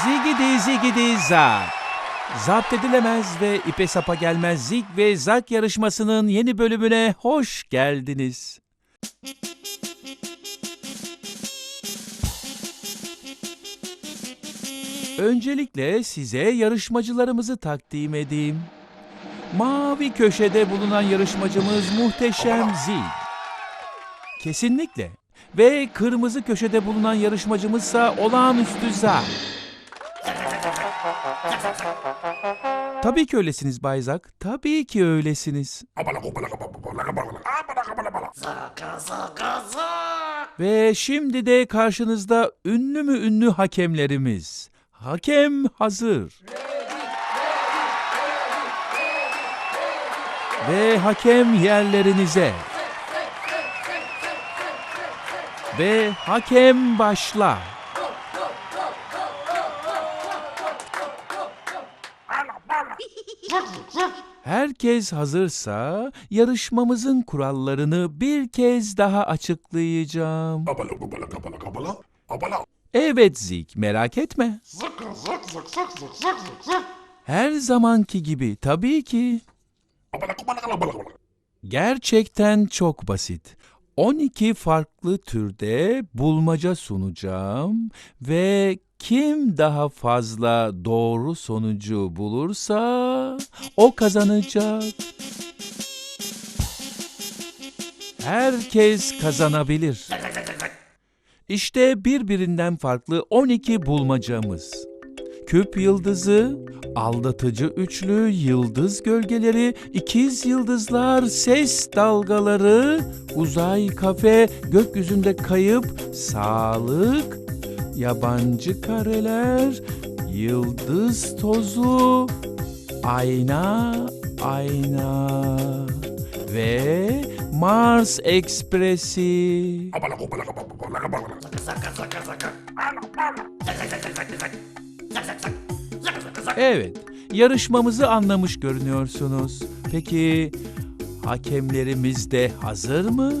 Zigidi zigidi zak. Zapt edilemez ve ipe sapa gelmez zig ve zak yarışmasının yeni bölümüne hoş geldiniz. Öncelikle size yarışmacılarımızı takdim edeyim. Mavi köşede bulunan yarışmacımız Muhteşem Zil. Kesinlikle. Ve kırmızı köşede bulunan yarışmacımızsa Olağanüstü Zak. Tabii ki öylesiniz Bayzak. Tabii ki öylesiniz. Ve şimdi de karşınızda ünlü mü ünlü hakemlerimiz. Hakem hazır. Ve hakem yerlerinize. Ve hakem başla. Herkes hazırsa yarışmamızın kurallarını bir kez daha açıklayacağım. Evet Zik merak etme. Her zamanki gibi tabii ki. Gerçekten çok basit. 12 farklı türde bulmaca sunacağım ve kim daha fazla doğru sonucu bulursa o kazanacak. Herkes kazanabilir. İşte birbirinden farklı 12 bulmacamız. Küp yıldızı, aldatıcı üçlü, yıldız gölgeleri, ikiz yıldızlar, ses dalgaları, uzay kafe, gökyüzünde kayıp, sağlık, yabancı kareler, yıldız tozu, ayna, ayna ve Mars Ekspresi. Evet, yarışmamızı anlamış görünüyorsunuz. Peki hakemlerimiz de hazır mı?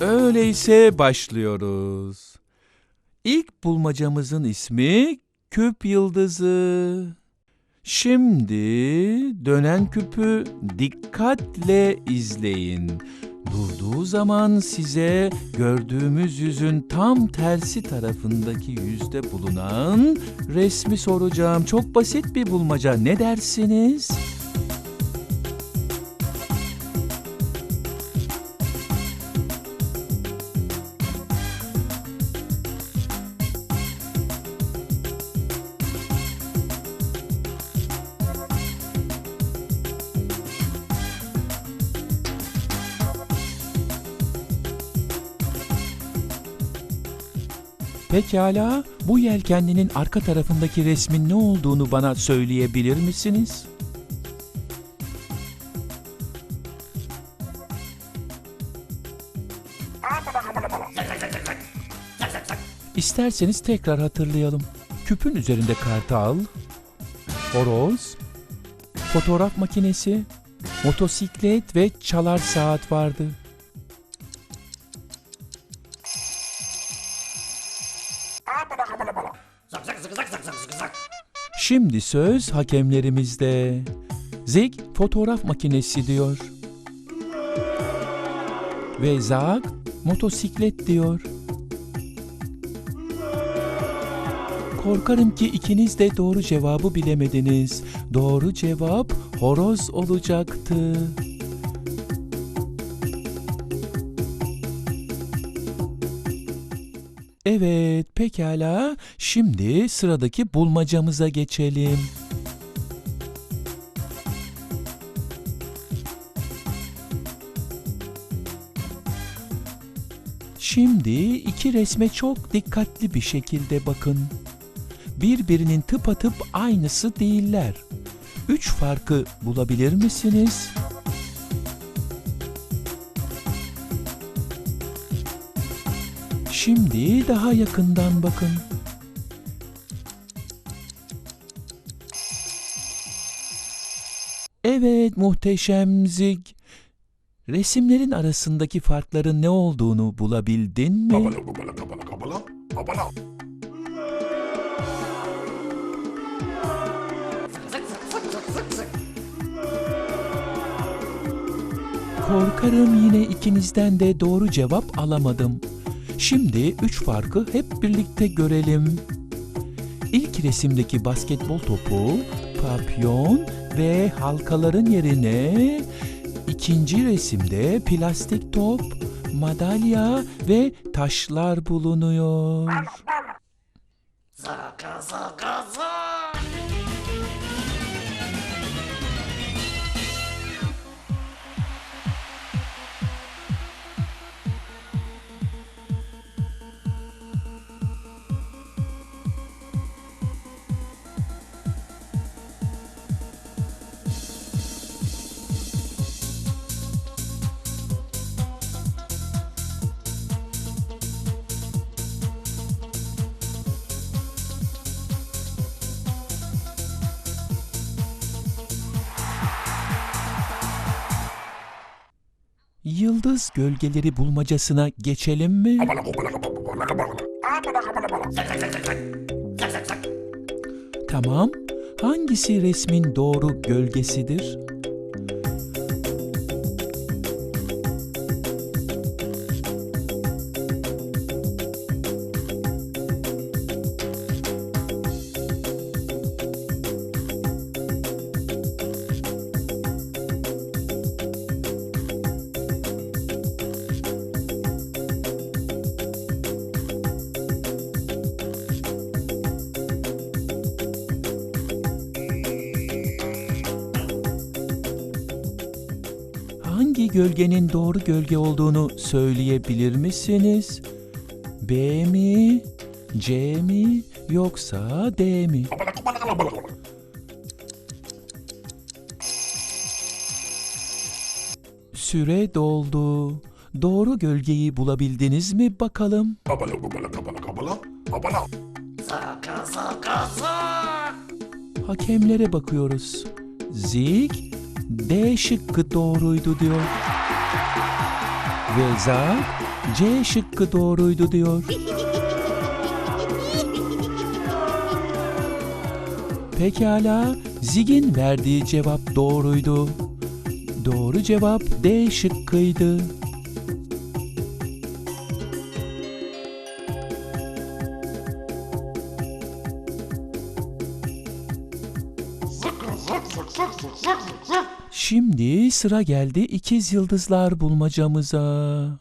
Öyleyse başlıyoruz. İlk bulmacamızın ismi küp yıldızı. Şimdi dönen küpü dikkatle izleyin. Durduğu zaman size gördüğümüz yüzün tam tersi tarafındaki yüzde bulunan resmi soracağım. Çok basit bir bulmaca. Ne dersiniz? Pekala, bu yelkenlinin arka tarafındaki resmin ne olduğunu bana söyleyebilir misiniz? İsterseniz tekrar hatırlayalım. Küpün üzerinde kartal, horoz, fotoğraf makinesi, motosiklet ve çalar saat vardı. Şimdi söz hakemlerimizde. Zig fotoğraf makinesi diyor. Ve Zag motosiklet diyor. Korkarım ki ikiniz de doğru cevabı bilemediniz. Doğru cevap horoz olacaktı. Evet, pekala. Şimdi sıradaki bulmacamıza geçelim. Şimdi iki resme çok dikkatli bir şekilde bakın. Birbirinin tıpatıp aynısı değiller. Üç farkı bulabilir misiniz? Şimdi daha yakından bakın. Evet muhteşem Zig. Resimlerin arasındaki farkların ne olduğunu bulabildin mi? Kabala, kabala, kabala, kabala, kabala. Korkarım yine ikinizden de doğru cevap alamadım. Şimdi üç farkı hep birlikte görelim. İlk resimdeki basketbol topu, papyon ve halkaların yerine ikinci resimde plastik top, madalya ve taşlar bulunuyor. Yıldız gölgeleri bulmacasına geçelim mi? Tamam. Hangisi resmin doğru gölgesidir? Gölge olduğunu söyleyebilir misiniz? B mi? C mi? Yoksa D mi? Süre doldu. Doğru gölgeyi bulabildiniz mi bakalım? Hakemlere bakıyoruz. Zig D şıkkı doğruydu diyor. Ve Zag C şıkkı doğruydu diyor. Pekala Zig'in verdiği cevap doğruydu. Doğru cevap D şıkkıydı. Sıra geldi ikiz yıldızlar bulmacamıza.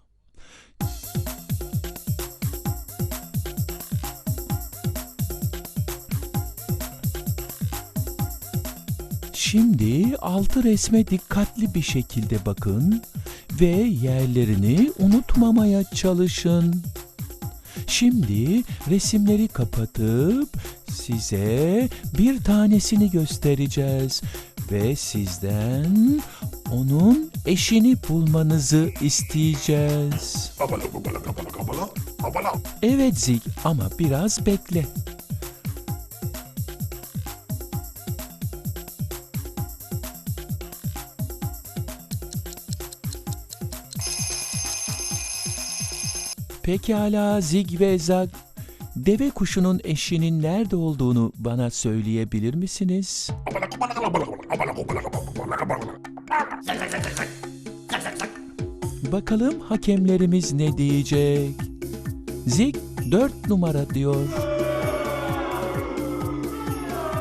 Şimdi altı resme dikkatli bir şekilde bakın ve yerlerini unutmamaya çalışın. Şimdi resimleri kapatıp size bir tanesini göstereceğiz ve sizden onun eşini bulmanızı isteyeceğiz. Kabala kabala kabala kabala kabala. Evet Zig ama biraz bekle. Pekala Zig ve Zag. Deve kuşunun eşinin nerede olduğunu bana söyleyebilir misiniz? Bakalım hakemlerimiz ne diyecek? Zig 4 numara diyor.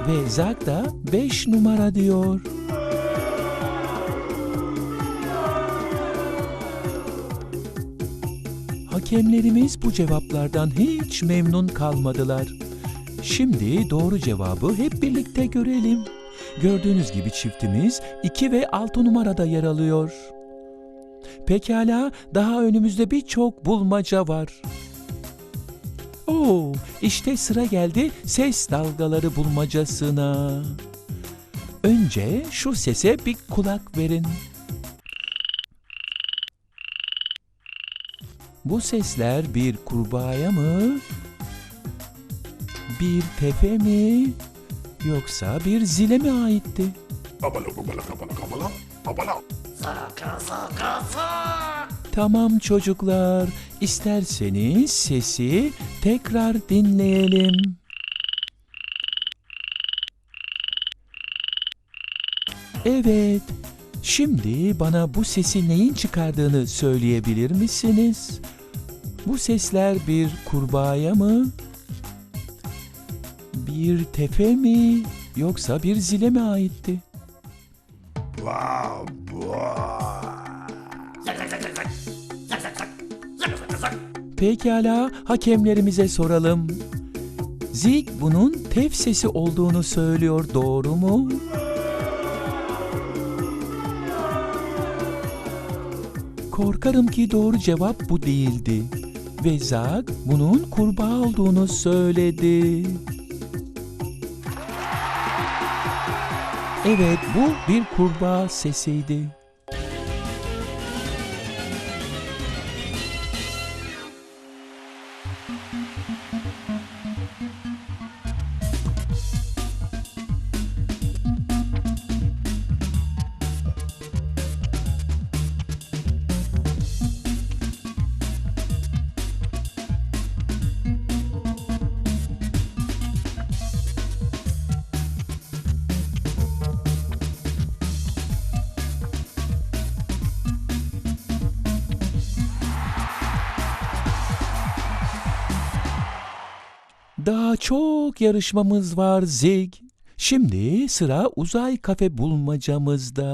Ve Zag da 5 numara diyor. Hakemlerimiz bu cevaplardan hiç memnun kalmadılar. Şimdi doğru cevabı hep birlikte görelim. Gördüğünüz gibi çiftimiz 2 ve 6 numarada yer alıyor. Pekala, daha önümüzde birçok bulmaca var. Oo, işte sıra geldi ses dalgaları bulmacasına. Önce şu sese bir kulak verin. Bu sesler bir kurbağaya mı? Bir tepe mi? Yoksa bir zile mi aitti? Abala babala kabala kabala. Abala. Tamam çocuklar, isterseniz sesi tekrar dinleyelim. Evet, şimdi bana bu sesi neyin çıkardığını söyleyebilir misiniz? Bu sesler bir kurbağaya mı? Bir tepe mi? Yoksa bir zile mi aitti? Pekala, hakemlerimize soralım. Zig bunun tef sesi olduğunu söylüyor, doğru mu? Korkarım ki doğru cevap bu değildi. Ve Zag bunun kurbağa olduğunu söyledi. Evet, bu bir kurbağa sesiydi. Daha çok yarışmamız var Zig. Şimdi sıra uzay kafe bulmacamızda.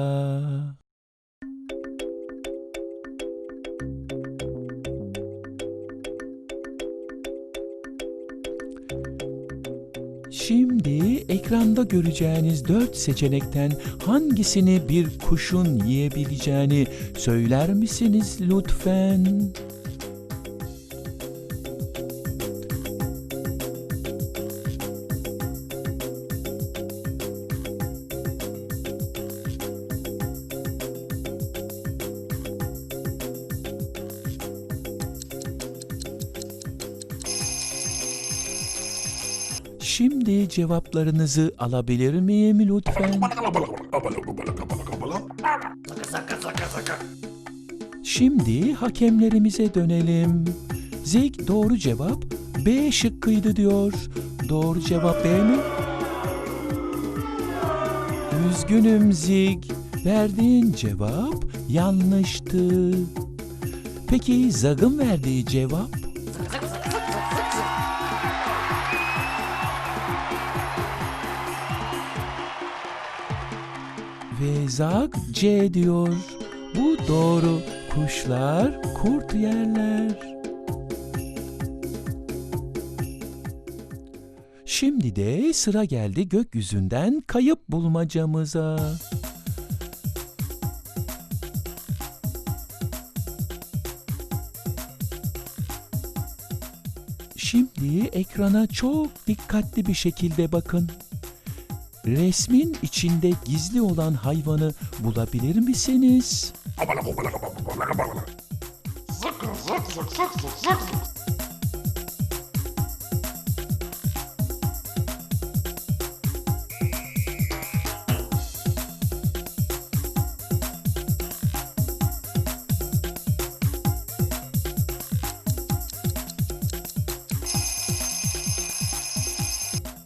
Şimdi ekranda göreceğiniz dört seçenekten hangisini bir kuşun yiyebileceğini söyler misiniz lütfen? Şimdi cevaplarınızı alabilir miyim lütfen? Şimdi hakemlerimize dönelim. Zig doğru cevap B şıkkıydı diyor. Doğru cevap B mi? Üzgünüm Zig. Verdiğin cevap yanlıştı. Peki Zag'ın verdiği cevap? Zag C diyor. Bu doğru. Kuşlar kurt yerler. Şimdi de sıra geldi gökyüzünden kayıp bulmacamıza. Şimdi ekrana çok dikkatli bir şekilde bakın. Resmin içinde gizli olan hayvanı bulabilir misiniz?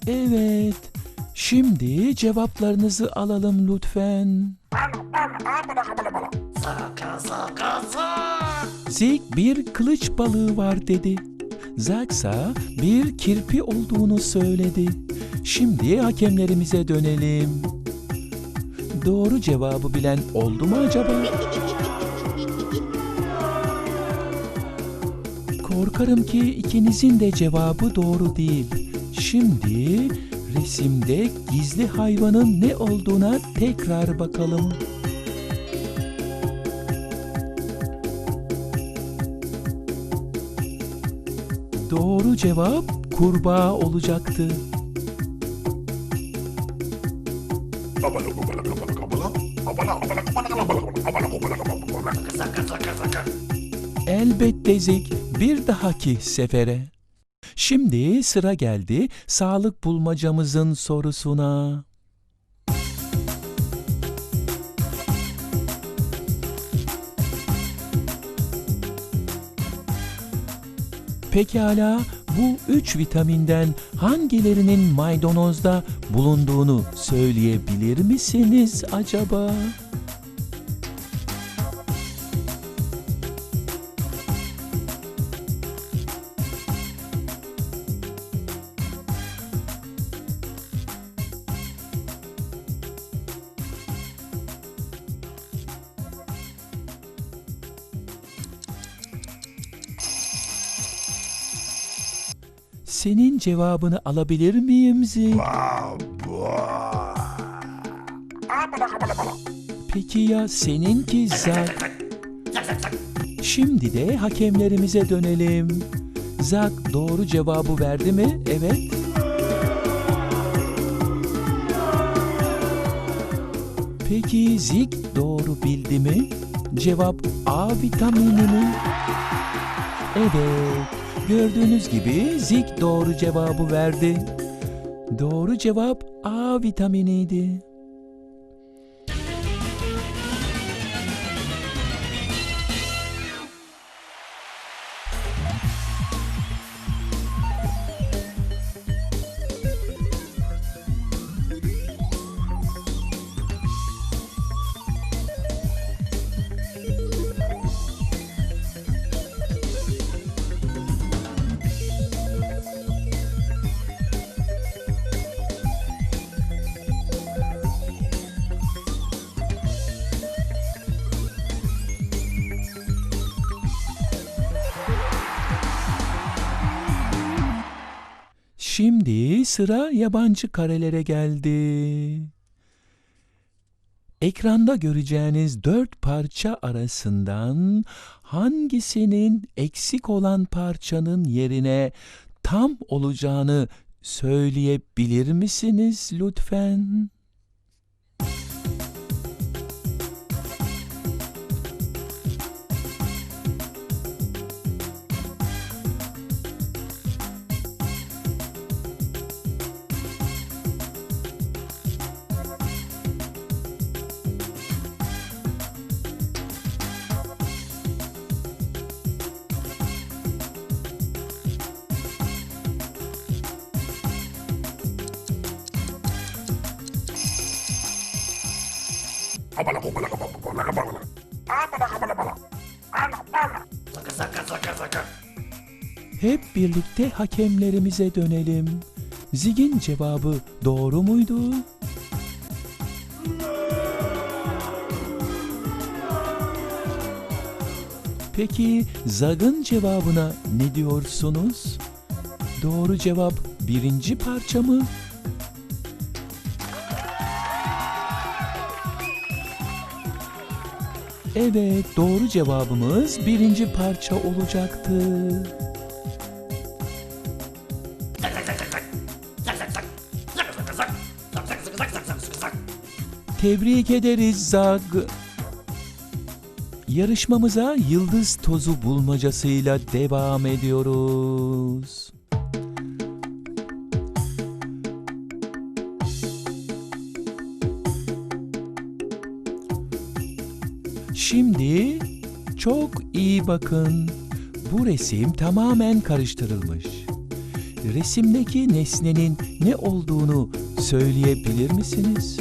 Evet. Şimdi cevaplarınızı alalım lütfen. Zig bir kılıç balığı var dedi. Zaksa bir kirpi olduğunu söyledi. Şimdi hakemlerimize dönelim. Doğru cevabı bilen oldu mu acaba? Korkarım ki ikinizin de cevabı doğru değil. Şimdi resimde gizli hayvanın ne olduğuna tekrar bakalım. Doğru cevap kurbağa olacaktı. Elbette Zig bir dahaki sefere. Şimdi sıra geldi sağlık bulmacamızın sorusuna. Pekala bu üç vitaminden hangilerinin maydanozda bulunduğunu söyleyebilir misiniz acaba? Senin cevabını alabilir miyim bala. Peki ya seninki Zak? Şimdi de hakemlerimize dönelim. Zak doğru cevabı verdi mi? Evet. Peki Zig doğru bildi mi? Cevap A vitamini mi? Evet. Gördüğünüz gibi Zig doğru cevabı verdi. Doğru cevap A vitaminiydi. Şimdi sıra yabancı karelere geldi. Ekranda göreceğiniz dört parça arasından hangisinin eksik olan parçanın yerine tam olacağını söyleyebilir misiniz lütfen? Hep birlikte hakemlerimize dönelim. Zig'in cevabı doğru muydu? Peki Zag'ın cevabına ne diyorsunuz? Doğru cevap birinci parça mı? Evet, doğru cevabımız birinci parça olacaktı. Tebrik ederiz Zag. Yarışmamıza yıldız tozu bulmacasıyla devam ediyoruz. Şimdi çok iyi bakın. Bu resim tamamen karıştırılmış. Resimdeki nesnenin ne olduğunu söyleyebilir misiniz?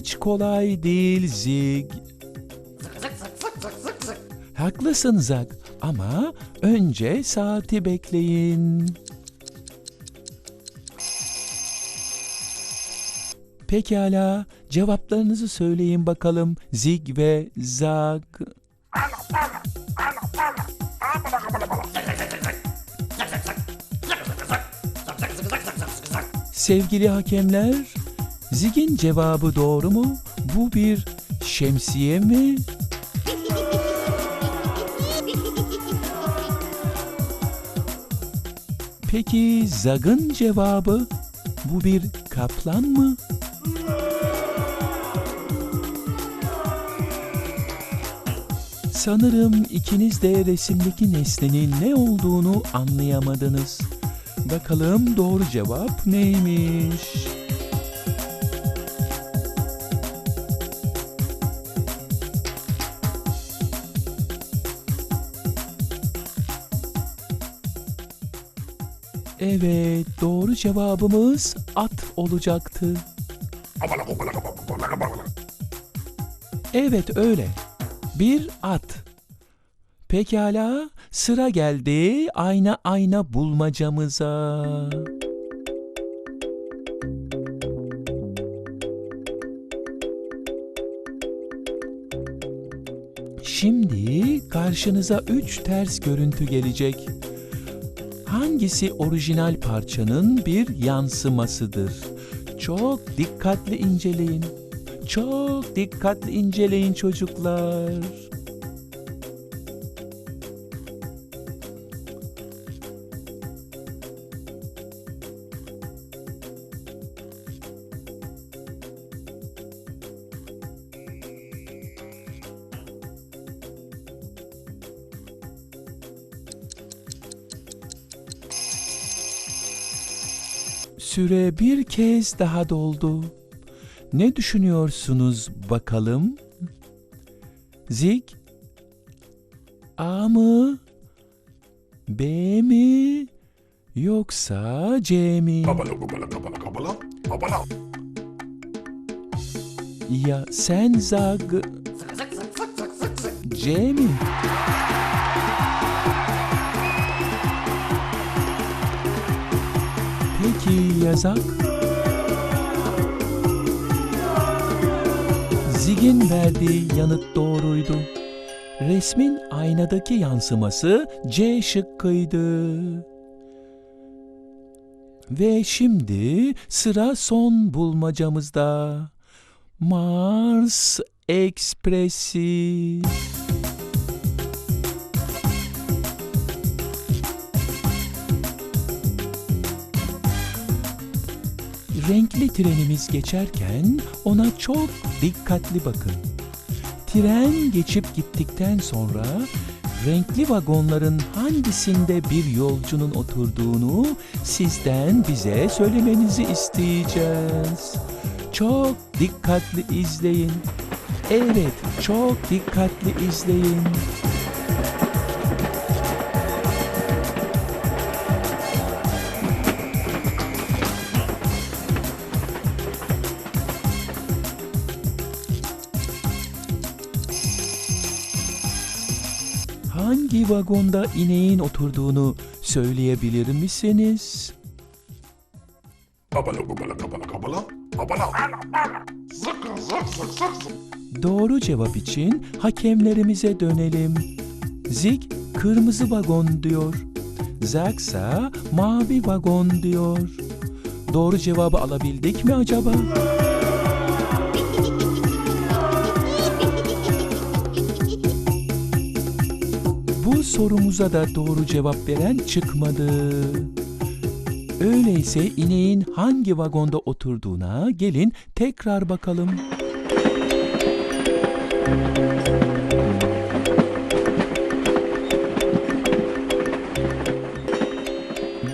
Hiç kolay değil Zig. Haklısın Zak ama önce saati bekleyin. Pekala, cevaplarınızı söyleyin bakalım Zig ve Zak. Sevgili hakemler, Zig'in cevabı doğru mu? Bu bir şemsiye mi? Peki Zag'ın cevabı bu bir kaplan mı? Sanırım ikiniz de resimdeki nesnenin ne olduğunu anlayamadınız. Bakalım doğru cevap neymiş? Evet, doğru cevabımız at olacaktı. Evet öyle. Bir at. Pekala, sıra geldi ayna ayna bulmacamıza. Şimdi karşınıza üç ters görüntü gelecek. Hangisi orijinal parçanın bir yansımasıdır? Çok dikkatli inceleyin. Çok dikkatli inceleyin çocuklar. Süre bir kez daha doldu. Ne düşünüyorsunuz bakalım? Zig A mı? B mi? Yoksa C mi? Abala kubala kubala kubala. Abala. Ya sen Zag C mi? Peki ya Zag? Zig'in verdiği yanıt doğruydu. Resmin aynadaki yansıması C şıkkıydı. Ve şimdi sıra son bulmacamızda. Mars Ekspresi. Renkli trenimiz geçerken ona çok dikkatli bakın. Tren geçip gittikten sonra renkli vagonların hangisinde bir yolcunun oturduğunu sizden bize söylemenizi isteyeceğiz. Çok dikkatli izleyin. Evet, çok dikkatli izleyin. Hangi vagonda ineğin oturduğunu söyleyebilir misiniz? Abala kubala kubala kubala. Abala. Zık zık zık zık zık. Doğru cevap için hakemlerimize dönelim. Zig kırmızı vagon diyor. Zaksa mavi vagon diyor. Doğru cevabı alabildik mi acaba? Sorumuza da doğru cevap veren çıkmadı. Öyleyse ineğin hangi vagonda oturduğuna gelin tekrar bakalım.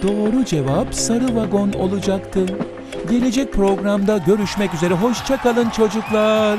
Doğru cevap sarı vagon olacaktı. Gelecek programda görüşmek üzere. Hoşçakalın çocuklar.